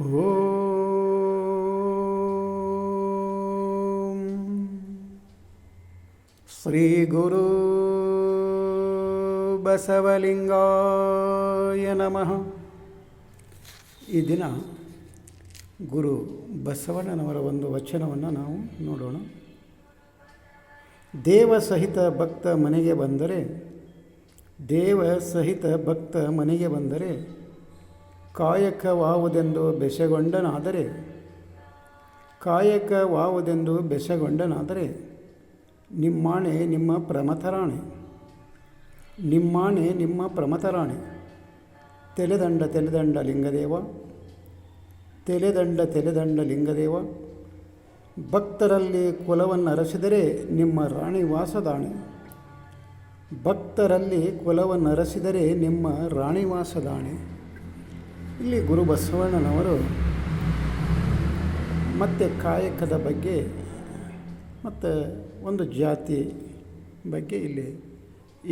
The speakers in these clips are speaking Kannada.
ಓಂ ಶ್ರೀ ಗುರು ಬಸವಲಿಂಗಾಯ ನಮಃ ಈ ದಿನ ಗುರು ಬಸವಣ್ಣನವರ ಒಂದು ವಚನವನ್ನು ನಾವು ನೋಡೋಣ. ದೇವ ಸಹಿತ ಭಕ್ತ ಮನೆಗೆ ಬಂದರೆ, ದೇವ ಸಹಿತ ಭಕ್ತ ಮನೆಗೆ ಬಂದರೆ ಕಾಯಕವಾವುದೆಂದು ಬೆಸೆಗೊಂಡನಾದರೆ ಕಾಯಕವಾವುದೆಂದು ಬೆಸೆಗೊಂಡನಾದರೆ, ನಿಮ್ಮಾಣೆ ನಿಮ್ಮ ಪ್ರಮಥರಾಣೆ, ನಿಮ್ಮಾಣೆ ನಿಮ್ಮ ಪ್ರಮಥರಾಣೆ. ತೆಲೆದಂಡ ತೆಲೆದಂಡ ಲಿಂಗದೇವ, ತೆಲೆದಂಡ ತೆಲೆದಂಡ ಲಿಂಗದೇವ, ಭಕ್ತರಲ್ಲಿ ಕುಲವನ್ನು ಅರಸಿದರೆ ನಿಮ್ಮ ರಾಣಿ ವಾಸದಾಣೆ ಭಕ್ತರಲ್ಲಿ ಕುಲವನ್ನು ಅರಸಿದರೆ ನಿಮ್ಮ ರಾಣಿ ವಾಸದಾಣೆ ಇಲ್ಲಿ ಗುರು ಬಸವಣ್ಣನವರು ಮತ್ತೆ ಕಾಯಕದ ಬಗ್ಗೆ, ಮತ್ತು ಒಂದು ಜಾತಿ ಬಗ್ಗೆ ಇಲ್ಲಿ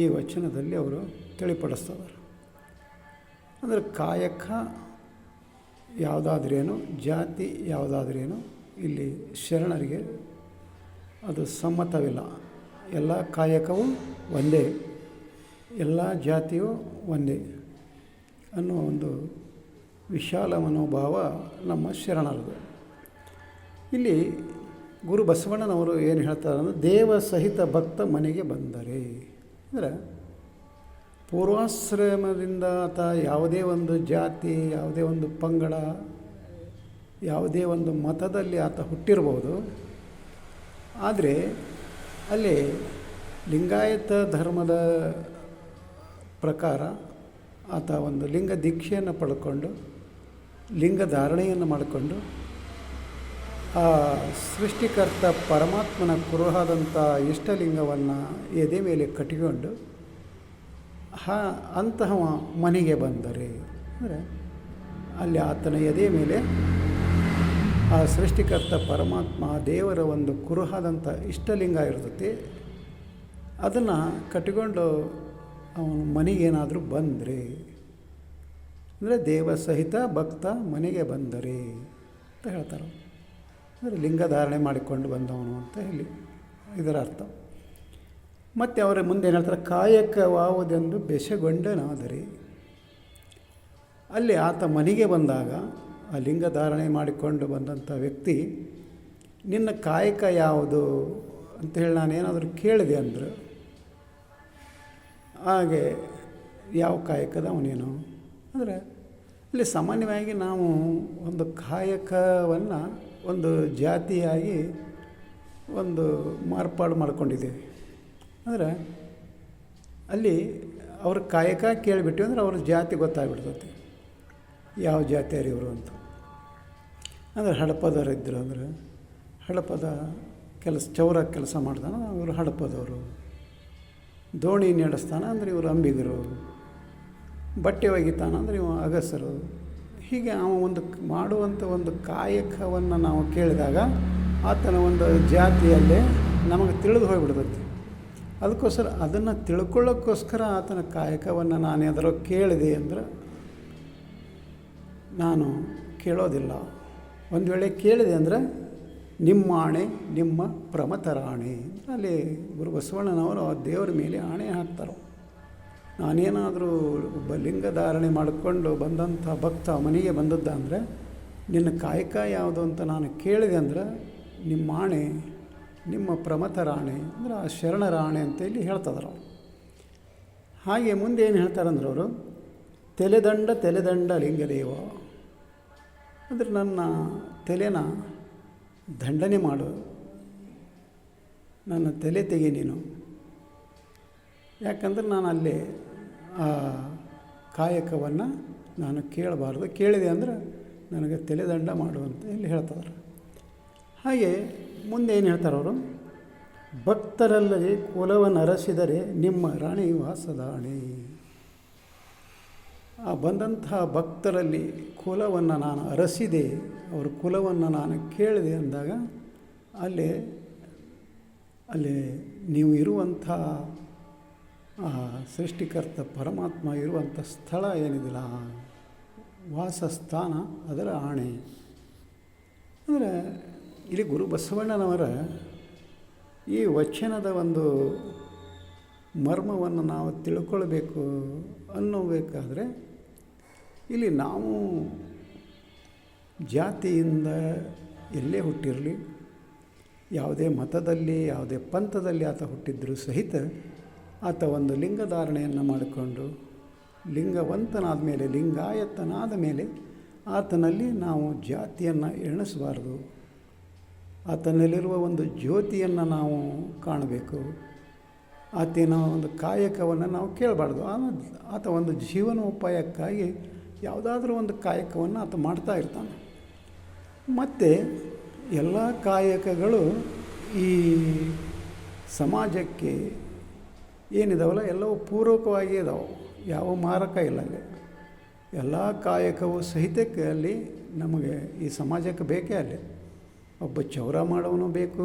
ಈ ವಚನದಲ್ಲಿ ಅವರು ತಿಳಿಪಡಿಸ್ತವರು. ಅಂದರೆ ಕಾಯಕ ಯಾವುದಾದ್ರೇನು, ಜಾತಿ ಯಾವುದಾದ್ರೇನು ಇಲ್ಲಿ ಶರಣರಿಗೆ ಅದು ಸಮ್ಮತವಿಲ್ಲ. ಎಲ್ಲ ಕಾಯಕವೂ ಒಂದೇ, ಎಲ್ಲ ಜಾತಿಯೂ ಒಂದೇ ಅನ್ನುವ ಒಂದು ವಿಶಾಲ ಮನೋಭಾವ ನಮ್ಮ ಶರಣರದು ಇಲ್ಲಿ ಗುರು ಬಸವಣ್ಣನವರು ಏನು ಹೇಳ್ತಾರೆ ಅಂದರೆ, ದೇವ ಸಹಿತ ಭಕ್ತ ಮನೆಗೆ ಬಂದರೆ. ಅಂದರೆ, ಪೂರ್ವಾಶ್ರಮದಿಂದ ಆತ ಯಾವುದೇ ಒಂದು ಜಾತಿ, ಯಾವುದೇ ಒಂದು ಪಂಗಡ, ಯಾವುದೇ ಒಂದು ಮತದಲ್ಲಿ ಆತ ಹುಟ್ಟಿರ್ಬೋದು. ಆದರೆ, ಅಲ್ಲಿ ಲಿಂಗಾಯತ ಧರ್ಮದ ಪ್ರಕಾರ ಆತ ಒಂದು ಲಿಂಗ ದೀಕ್ಷೆಯನ್ನು ಪಡ್ಕೊಂಡು ಲಿಂಗ ಧಾರಣೆಯನ್ನು ಮಾಡಿಕೊಂಡು ಆ ಸೃಷ್ಟಿಕರ್ತ ಪರಮಾತ್ಮನ ಕುರುಹಾದಂಥ ಇಷ್ಟಲಿಂಗವನ್ನು ಎದೆ ಮೇಲೆ ಕಟ್ಟಿಕೊಂಡು, ಹಾ ಅಂತಹ ಮನೆಗೆ ಬಂದರೆ, ಅಂದರೆ ಅಲ್ಲಿ ಆತನ ಎದೆ ಮೇಲೆ ಆ ಸೃಷ್ಟಿಕರ್ತ ಪರಮಾತ್ಮ ದೇವರ ಒಂದು ಕುರುಹಾದಂಥ ಇಷ್ಟಲಿಂಗ ಇರ್ತೈತಿ ಅದನ್ನು ಕಟ್ಟಿಕೊಂಡು ಅವನು ಮನೆಗೇನಾದರೂ ಬಂದರೆ. ಅಂದರೆ ದೇವ ಸಹಿತ ಭಕ್ತ ಮನೆಗೆ ಬಂದರೆ ಅಂತ ಹೇಳ್ತಾರೆ. ಅಂದರೆ ಲಿಂಗ ಧಾರಣೆ ಮಾಡಿಕೊಂಡು ಬಂದವನು ಅಂತ ಹೇಳಿ ಇದರ ಅರ್ಥ. ಮತ್ತು ಅವರ ಮುಂದೆ ಏನು ಹೇಳ್ತಾರೆ, ಕಾಯಕವಾವುದೆಂದು ಬೆಸಗೊಂಡನಾದರೆ, ಅಲ್ಲಿ ಆತ ಮನೆಗೆ ಬಂದಾಗ, ಆ ಲಿಂಗ ಧಾರಣೆ ಮಾಡಿಕೊಂಡು ಬಂದಂಥ ವ್ಯಕ್ತಿ, ನಿನ್ನ ಕಾಯಕ ಯಾವುದು ಅಂತ ಹೇಳಿ ನಾನೇನಾದರೂ ಕೇಳಿದೆ ಅಂದ್ರೆ, ಹಾಗೆ ಯಾವ ಕಾಯಕದ ಅವನೇನು? ಅಂದರೆ ಇಲ್ಲಿ ಸಾಮಾನ್ಯವಾಗಿ ನಾವು ಒಂದು ಕಾಯಕವನ್ನು ಒಂದು ಜಾತಿಯಾಗಿ ಒಂದು ಮಾರ್ಪಾಡು ಮಾಡ್ಕೊಂಡಿದ್ದೇವೆ. ಅಂದರೆ ಅಲ್ಲಿ ಅವ್ರ ಕಾಯಕ ಕೇಳಿಬಿಟ್ಟು ಅಂದ್ರೆ ಅವ್ರ ಜಾತಿ ಗೊತ್ತಾಗ್ಬಿಡ್ತೈತಿ. ಯಾವ ಜಾತಿಯರು ಇವರು ಅಂತ. ಅಂದರೆ ಹಡಪದವರಿದ್ದರು ಅಂದರೆ ಹಡಪದ ಕೆಲಸ ಚೌರ ಕೆಲಸ ಮಾಡ್ತಾನೆ, ಇವರು ಹಡಪದವರು. ದೋಣಿ ನಡೆಸ್ತಾನೆ ಅಂದರೆ ಇವರು ಅಂಬಿಗರು. ಬಟ್ಟೆ ಒಗಿತಾನ ಅಂದರೆ ಇವ ಅಗಸರು. ಹೀಗೆ ಅವ ಒಂದು ಮಾಡುವಂಥ ಒಂದು ಕಾಯಕವನ್ನು ನಾವು ಕೇಳಿದಾಗ ಆತನ ಒಂದು ಜಾತಿಯಲ್ಲಿ ನಮಗೆ ತಿಳಿದು ಹೋಗಿಬಿಡ್ತೈತಿ. ಅದಕ್ಕೋಸ್ಕರ ಅದನ್ನು ತಿಳ್ಕೊಳ್ಳೋಕ್ಕೋಸ್ಕರ ಆತನ ಕಾಯಕವನ್ನು ನಾನು ಅದರ ಕೇಳಿದೆ ಅಂದ್ರೆ ನಾನು ಕೇಳೋದಿಲ್ಲ. ಒಂದು ವೇಳೆ ಕೇಳಿದೆ ಅಂದರೆ ನಿಮ್ಮ ಆಣೆ ನಿಮ್ಮ ಪ್ರಮಥರ ಆಣೆ ಅಲ್ಲಿ ಗುರು ಬಸವಣ್ಣನವರು ದೇವರ ಮೇಲೆ ಆಣೆ ಹಾಕ್ತಾರೆ. ನಾನೇನಾದರೂ ಒಬ್ಬ ಲಿಂಗ ಧಾರಣೆ ಮಾಡಿಕೊಂಡು ಬಂದಂಥ ಭಕ್ತ ಮನೆಗೆ ಬಂದದ್ದ ಅಂದರೆ, ನಿನ್ನ ಕಾಯಕ ಯಾವುದು ಅಂತ ನಾನು ಕೇಳಿದೆ ಅಂದ್ರೆ, ನಿಮ್ಮ ಆಣೆ, ನಿಮ್ಮ ಪ್ರಮಥ ರಾಣೆ, ಅಂದರೆ ಆ ಶರಣ ರಾಣೆ ಅಂತ ಇಲ್ಲಿ ಹೇಳ್ತದ್ರು ಹಾಗೆ ಮುಂದೆ ಏನು ಹೇಳ್ತಾರಂದ್ರೆ ಅವರು, ತೆಲೆದಂಡ ತೆಲೆದಂಡ ಲಿಂಗದೇವ. ಅಂದರೆ ನನ್ನ ತಲೆನ ದಂಡನೆ ಮಾಡು, ನನ್ನ ತಲೆ ತೆಗೆ ನೀನು. ಯಾಕಂದ್ರೆ ನಾನು ಅಲ್ಲಿ ಆ ಕಾಯಕವನ್ನು ನಾನು ಕೇಳಬಾರ್ದು. ಕೇಳಿದೆ ಅಂದರೆ ನನಗೆ ತಲೆದಂಡ ಮಾಡುವಂತೆ ಇಲ್ಲಿ ಹೇಳ್ತಾರೆ ಹಾಗೆ ಮುಂದೆ ಏನು ಹೇಳ್ತಾರೆ ಅವರು? ಭಕ್ತರಲ್ಲಿ ಕುಲವನ್ನು ಅರಸಿದರೆ ನಿಮ್ಮ ರಾಣಿ ವಾಸದಾಣಿ. ಆ ಬಂದಂತಹ ಭಕ್ತರಲ್ಲಿ ಕುಲವನ್ನು ನಾನು ಅರಸಿದೆ, ಅವ್ರ ಕುಲವನ್ನು ನಾನು ಕೇಳಿದೆ ಅಂದಾಗ ಅಲ್ಲಿ ಅಲ್ಲಿ ನೀವು ಇರುವಂಥ ಆ, ಸೃಷ್ಟಿಕರ್ತ ಪರಮಾತ್ಮ ಇರುವಂಥ ಸ್ಥಳ ಏನಿದಿಲ್ಲ ವಾಸಸ್ಥಾನ, ಅದರ ಆಣೆ. ಅಂದರೆ ಇಲ್ಲಿ ಗುರು ಬಸವಣ್ಣನವರ ಈ ವಚನದ ಒಂದು ಮರ್ಮವನ್ನು ನಾವು ತಿಳ್ಕೊಳ್ಬೇಕು ಅನ್ನೋಬೇಕಾದರೆ ಇಲ್ಲಿ ನಾವು ಜಾತಿಯಿಂದ ಎಲ್ಲೇ ಹುಟ್ಟಿರಲಿ, ಯಾವುದೇ ಮತದಲ್ಲಿ, ಯಾವುದೇ ಪಂಥದಲ್ಲಿ ಆತ ಹುಟ್ಟಿದ್ದರೂ ಸಹಿತ ಆತ ಒಂದು ಲಿಂಗಧಾರಣೆಯನ್ನು ಮಾಡಿಕೊಂಡು ಲಿಂಗವಂತನಾದ ಮೇಲೆ ಲಿಂಗಾಯತ್ತನಾದ ಮೇಲೆ ಆತನಲ್ಲಿ ನಾವು ಜಾತಿಯನ್ನು ಎಣಿಸಬಾರ್ದು. ಆತನಲ್ಲಿರುವ ಒಂದು ಜ್ಯೋತಿಯನ್ನು ನಾವು ಕಾಣಬೇಕು. ಆತನ ಒಂದು ಕಾಯಕವನ್ನು ನಾವು ಕೇಳಬಾರ್ದು. ಆತ ಒಂದು ಜೀವನೋಪಾಯಕ್ಕಾಗಿ ಯಾವುದಾದ್ರೂ ಒಂದು ಕಾಯಕವನ್ನು ಆತ ಮಾಡ್ತಾ ಇರ್ತಾನೆ. ಮತ್ತು ಎಲ್ಲ ಕಾಯಕಗಳು ಈ ಸಮಾಜಕ್ಕೆ ಏನಿದಾವಲ್ಲ, ಎಲ್ಲವೂ ಪೂರಕವಾಗಿ ಇದಾವೆ. ಯಾವ ಮಾರಕ ಇಲ್ಲ ಅಲ್ಲಿ. ಎಲ್ಲ ಕಾಯಕವು ಸಹಿತಕ್ಕೆ ಅಲ್ಲಿ ನಮಗೆ ಈ ಸಮಾಜಕ್ಕೆ ಬೇಕೇ ಅಲ್ಲಿ. ಒಬ್ಬ ಚೌರ ಮಾಡೋನು ಬೇಕು,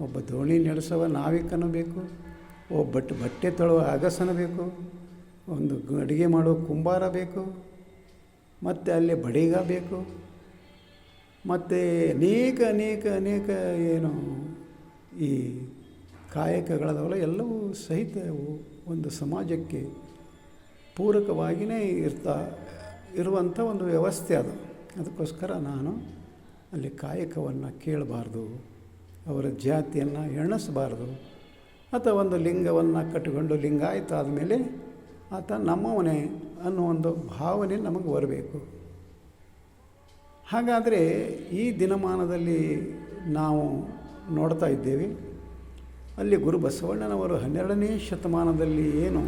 ಒಬ್ಬ ದೋಣಿ ನಡೆಸುವ ನಾವಿಕನೂ ಬೇಕು, ಒಬ್ಬ ಬಟ್ಟೆ ತೊಳುವ ಅಗಸನ ಬೇಕು, ಒಂದು ಅಡುಗೆ ಮಾಡೋ ಕುಂಬಾರ ಬೇಕು, ಮತ್ತು ಅಲ್ಲಿ ಬಡಿಗ ಬೇಕು, ಮತ್ತು ಅನೇಕ ಅನೇಕ ಅನೇಕ ಏನು ಈ ಕಾಯಕಗಳದವಲ್ಲ ಎಲ್ಲವೂ ಸಹಿತ ಒಂದು ಸಮಾಜಕ್ಕೆ ಪೂರಕವಾಗಿಯೇ ಇರ್ತಾ, ಇರುವಂಥ ಒಂದು ವ್ಯವಸ್ಥೆ ಅದು. ಅದಕ್ಕೋಸ್ಕರ ನಾನು ಅಲ್ಲಿ ಕಾಯಕವನ್ನು ಕೇಳಬಾರ್ದು, ಅವರ ಜಾತಿಯನ್ನು ಎಣಿಸಬಾರ್ದು, ಅಥವಾ ಒಂದು ಲಿಂಗವನ್ನು ಕಟ್ಟಿಕೊಂಡು ಲಿಂಗಾಯತ ಆದಮೇಲೆ ಆತ ನಮ್ಮವನೇ ಅನ್ನೋ ಒಂದು ಭಾವನೆ ನಮಗೆ ಬರಬೇಕು. ಹಾಗಾದರೆ ಈ ದಿನಮಾನದಲ್ಲಿ ನಾವು ನೋಡ್ತಾ ಇದ್ದೇವೆ ಅಲ್ಲಿ ಗುರು ಬಸವಣ್ಣನವರು ಹನ್ನೆರಡನೇ ಶತಮಾನದಲ್ಲಿ ಏನು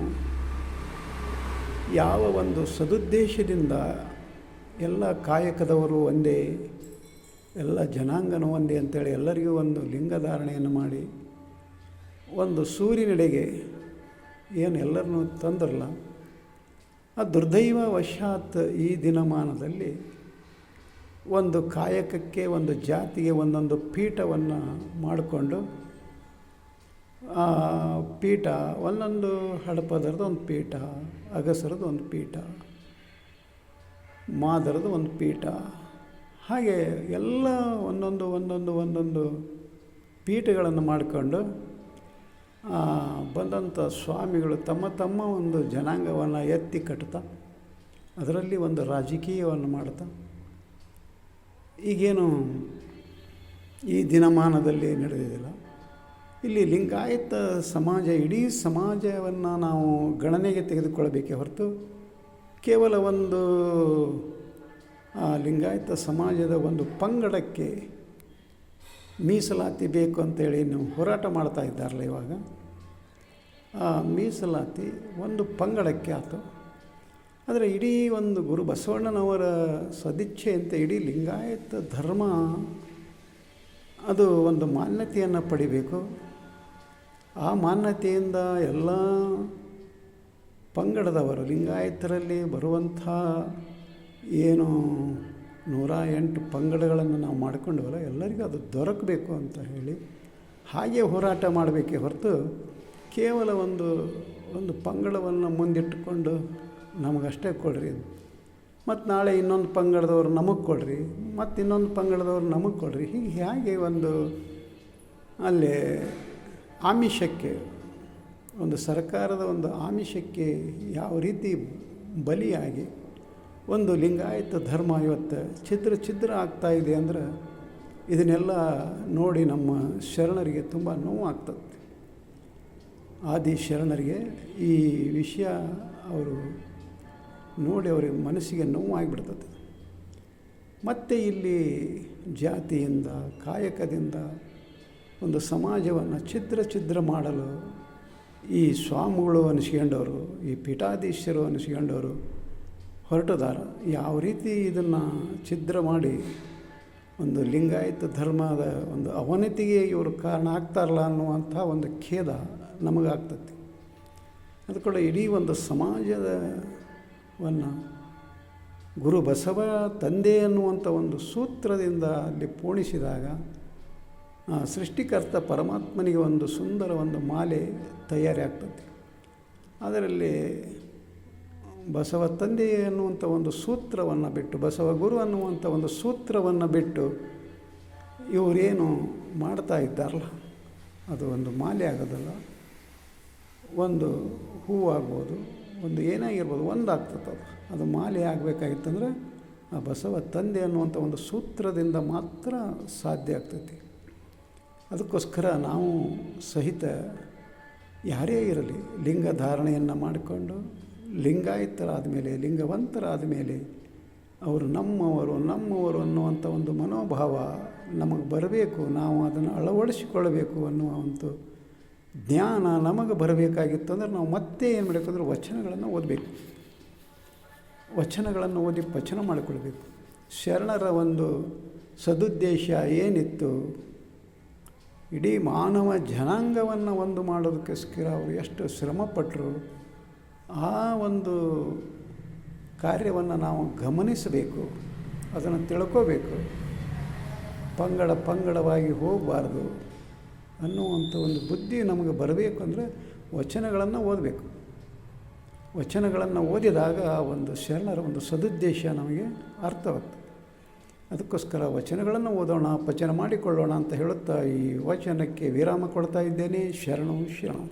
ಯಾವ ಒಂದು ಸದುದ್ದೇಶದಿಂದ ಎಲ್ಲ ಕಾಯಕದವರು ಒಂದೇ, ಎಲ್ಲ ಜನಾಂಗನೂ ಒಂದೇ ಅಂತೇಳಿ ಎಲ್ಲರಿಗೂ ಒಂದು ಲಿಂಗಧಾರಣೆಯನ್ನು ಮಾಡಿ ಒಂದು ಸೂರ್ಯನೆಡೆಗೆ ಏನು ಎಲ್ಲರನ್ನೂ ತಂದ್ರಲ್ಲ, ಆ ದುರ್ದೈವ ವಶಾತ್ ಈ ದಿನಮಾನದಲ್ಲಿ ಒಂದು ಕಾಯಕಕ್ಕೆ, ಒಂದು ಜಾತಿಗೆ ಒಂದೊಂದು ಪೀಠವನ್ನು ಮಾಡಿಕೊಂಡು ಪೀಠ, ಒಂದೊಂದು ಹಡಪದರದ್ದು ಒಂದು ಪೀಠ, ಅಗಸರದ್ದು ಒಂದು ಪೀಠ, ಮಾದರದ್ದು ಒಂದು ಪೀಠ. ಹಾಗೆ ಎಲ್ಲ ಒಂದೊಂದು ಒಂದೊಂದು ಒಂದೊಂದು ಪೀಠಗಳನ್ನು ಮಾಡಿಕೊಂಡು ಬಂದಂಥ ಸ್ವಾಮಿಗಳು ತಮ್ಮ ತಮ್ಮ ಒಂದು ಜನಾಂಗವನ್ನು ಎತ್ತಿ ಕಟ್ತಾ, ಅದರಲ್ಲಿ ಒಂದು ರಾಜಕೀಯವನ್ನು ಮಾಡ್ತಾ. ಈಗೇನು ಈ ದಿನಮಾನದಲ್ಲಿ ನಡೆದಿಲ್ಲ ಇಲ್ಲಿ ಲಿಂಗಾಯತ ಸಮಾಜ, ಇಡೀ ಸಮಾಜವನ್ನು ನಾವು ಗಣನೆಗೆ ತೆಗೆದುಕೊಳ್ಳಬೇಕೇ ಹೊರತು ಕೇವಲ ಒಂದು ಲಿಂಗಾಯತ ಸಮಾಜದ ಒಂದು ಪಂಗಡಕ್ಕೆ ಮೀಸಲಾತಿ ಬೇಕು ಅಂತೇಳಿ ನೀವು ಹೋರಾಟ ಮಾಡ್ತಾ ಇದ್ದಾರಲ್ಲ ಇವಾಗ. ಆ ಮೀಸಲಾತಿ ಒಂದು ಪಂಗಡಕ್ಕೆ ಆಯಿತು ಆದರೆ ಇಡೀ ಒಂದು ಗುರು ಬಸವಣ್ಣನವರ ಸದಿಚ್ಛೆಯಂತೆ ಇಡೀ ಲಿಂಗಾಯತ ಧರ್ಮ, ಅದು ಒಂದು ಮಾನ್ಯತೆಯನ್ನು ಪಡಿಬೇಕು. ಆ ಮಾನ್ಯತೆಯಿಂದ ಎಲ್ಲ ಪಂಗಡದವರು, ಲಿಂಗಾಯತರಲ್ಲಿ ಬರುವಂಥ ಏನು ನೂರ ಎಂಟು ಪಂಗಡಗಳನ್ನು ನಾವು ಮಾಡಿಕೊಂಡವಲ್ಲ, ಎಲ್ಲರಿಗೂ ಅದು ದೊರಕಬೇಕು ಅಂತ ಹೇಳಿ ಹಾಗೆ ಹೋರಾಟ ಮಾಡಬೇಕೇ ಹೊರತು ಕೇವಲ ಒಂದು ಒಂದು ಪಂಗಡವನ್ನು ಮುಂದಿಟ್ಟುಕೊಂಡು ನಮಗಷ್ಟೇ ಕೊಡ್ರಿ. ಮತ್ತು ನಾಳೆ ಇನ್ನೊಂದು ಪಂಗಡದವ್ರು ನಮಗೆ ಕೊಡ್ರಿ ಮತ್ತು ಇನ್ನೊಂದು ಪಂಗಡದವ್ರು ನಮಗೆ ಕೊಡ್ರಿ. ಹೀಗೆ ಹೇಗೆ ಒಂದು ಅಲ್ಲಿ ಆಮಿಷಕ್ಕೆ, ಒಂದು ಸರ್ಕಾರದ ಒಂದು ಆಮಿಷಕ್ಕೆ ಯಾವ ರೀತಿ ಬಲಿಯಾಗಿ ಒಂದು ಲಿಂಗಾಯತ ಧರ್ಮ ಇವತ್ತು ಛಿದ್ರ ಛಿದ್ರ ಆಗ್ತಾ ಇದೆ ಅಂದ್ರೆ ಇದನ್ನೆಲ್ಲ ನೋಡಿ ನಮ್ಮ ಶರಣರಿಗೆ ತುಂಬ ನೋವು ಆಗ್ತದೆ. ಆದಿ ಶರಣರಿಗೆ ಈ ವಿಷಯ ಅವರು ನೋಡಿ ಅವರಿಗೆ ಮನಸ್ಸಿಗೆ ನೋವಾಗಿಬಿಡ್ತದೆ ಮತ್ತು ಇಲ್ಲಿ ಜಾತಿಯಿಂದ, ಕಾಯಕದಿಂದ ಒಂದು ಸಮಾಜವನ್ನು ಛಿದ್ರ ಛಿದ್ರ ಮಾಡಲು ಈ ಸ್ವಾಮಿಗಳು ಅನಿಸ್ಕೊಂಡವರು, ಈ ಪೀಠಾಧೀಶರು ಅನಿಸ್ಕೊಂಡವರು ಹೊರಟದಾರ. ಯಾವ ರೀತಿ ಇದನ್ನು ಛಿದ್ರ ಮಾಡಿ ಒಂದು ಲಿಂಗಾಯತ ಧರ್ಮದ ಒಂದು ಅವನತಿಗೆ ಇವರು ಕಾರಣ ಆಗ್ತಾರಲ್ಲ ಅನ್ನುವಂಥ ಒಂದು ಖೇದ ನಮಗಾಗ್ತತಿ ಅದು ಕೂಡ ಇಡೀ ಒಂದು ಸಮಾಜದವನ್ನು ಗುರು ಬಸವ ತಂದೆ ಅನ್ನುವಂಥ ಒಂದು ಸೂತ್ರದಿಂದ ಅಲ್ಲಿ ಪೋಣಿಸಿದಾಗ ಸೃಷ್ಟಿಕರ್ತ ಪರಮಾತ್ಮನಿಗೆ ಒಂದು ಸುಂದರ ಒಂದು ಮಾಲೆ ತಯಾರಿ ಆಗ್ತದೆ ಅದರಲ್ಲಿ ಬಸವ ತಂದೆ ಅನ್ನುವಂಥ ಒಂದು ಸೂತ್ರವನ್ನು ಬಿಟ್ಟು, ಬಸವ ಗುರು ಅನ್ನುವಂಥ ಒಂದು ಸೂತ್ರವನ್ನು ಬಿಟ್ಟು ಇವರೇನು ಮಾಡ್ತಾ ಇದ್ದಾರಲ್ಲ, ಅದು ಒಂದು ಮಾಲೆ ಆಗೋದಲ್ಲ, ಒಂದು ಹೂವಾಗ್ಬೋದು, ಒಂದು ಏನಾಗಿರ್ಬೋದು, ಒಂದಾಗ್ತದೆ ಅದು. ಅದು ಮಾಲೆ ಆಗಬೇಕಾಗಿತ್ತಂದ್ರೆ ಆ ಬಸವ ತಂದೆ ಅನ್ನುವಂಥ ಒಂದು ಸೂತ್ರದಿಂದ ಮಾತ್ರ ಸಾಧ್ಯ ಆಗ್ತೈತಿ ಅದಕ್ಕೋಸ್ಕರ ನಾವು ಸಹಿತ ಯಾರೇ ಇರಲಿ ಲಿಂಗ ಧಾರಣೆಯನ್ನು ಮಾಡಿಕೊಂಡು ಲಿಂಗಾಯತರಾದ ಮೇಲೆ, ಲಿಂಗವಂತರಾದ ಮೇಲೆ ಅವರು ನಮ್ಮವರು ನಮ್ಮವರು ಅನ್ನುವಂಥ ಒಂದು ಮನೋಭಾವ ನಮಗೆ ಬರಬೇಕು, ನಾವು ಅದನ್ನು ಅಳವಡಿಸಿಕೊಳ್ಳಬೇಕು ಅನ್ನುವ ಒಂದು ಜ್ಞಾನ ನಮಗೆ ಬರಬೇಕಾಗಿತ್ತು ಅಂದರೆ ನಾವು ಮತ್ತೆ ಏನು ಮಾಡಬೇಕು ಅಂದರೆ ವಚನಗಳನ್ನು ಓದಬೇಕು. ವಚನಗಳನ್ನು ಓದಿ ಪಚನ ಮಾಡಿಕೊಳ್ಬೇಕು. ಶರಣರ ಒಂದು ಸದುದ್ದೇಶ ಏನಿತ್ತು ಇಡೀ ಮಾನವ ಜನಾಂಗವನ್ನು ಒಂದು ಮಾಡೋದಕ್ಕೋಸ್ಕರ ಅವರು ಎಷ್ಟು ಶ್ರಮಪಟ್ಟರು ಆ ಒಂದು ಕಾರ್ಯವನ್ನು ನಾವು ಗಮನಿಸಬೇಕು, ಅದನ್ನು ತಿಳ್ಕೋಬೇಕು. ಪಂಗಡ ಪಂಗಡವಾಗಿ ಹೋಗಬಾರ್ದು ಅನ್ನುವಂಥ ಒಂದು ಬುದ್ಧಿ ನಮಗೆ ಬರಬೇಕು ಅಂದರೆ ವಚನಗಳನ್ನು ಓದಬೇಕು. ವಚನಗಳನ್ನು ಓದಿದಾಗ ಆ ಒಂದು ಶರಣರ ಒಂದು ಸದುದ್ದೇಶ ನಮಗೆ ಅರ್ಥವಾಗ್ತದೆ. ಅದಕ್ಕೋಸ್ಕರ ವಚನಗಳನ್ನು ಓದೋಣ ಪಚನ ಮಾಡಿಕೊಳ್ಳೋಣ ಅಂತ ಹೇಳುತ್ತಾ ಈ ವಚನಕ್ಕೆ ವಿರಾಮ ಕೊಡ್ತಾ ಇದ್ದೇನೆ. ಶರಣು ಶರಣ.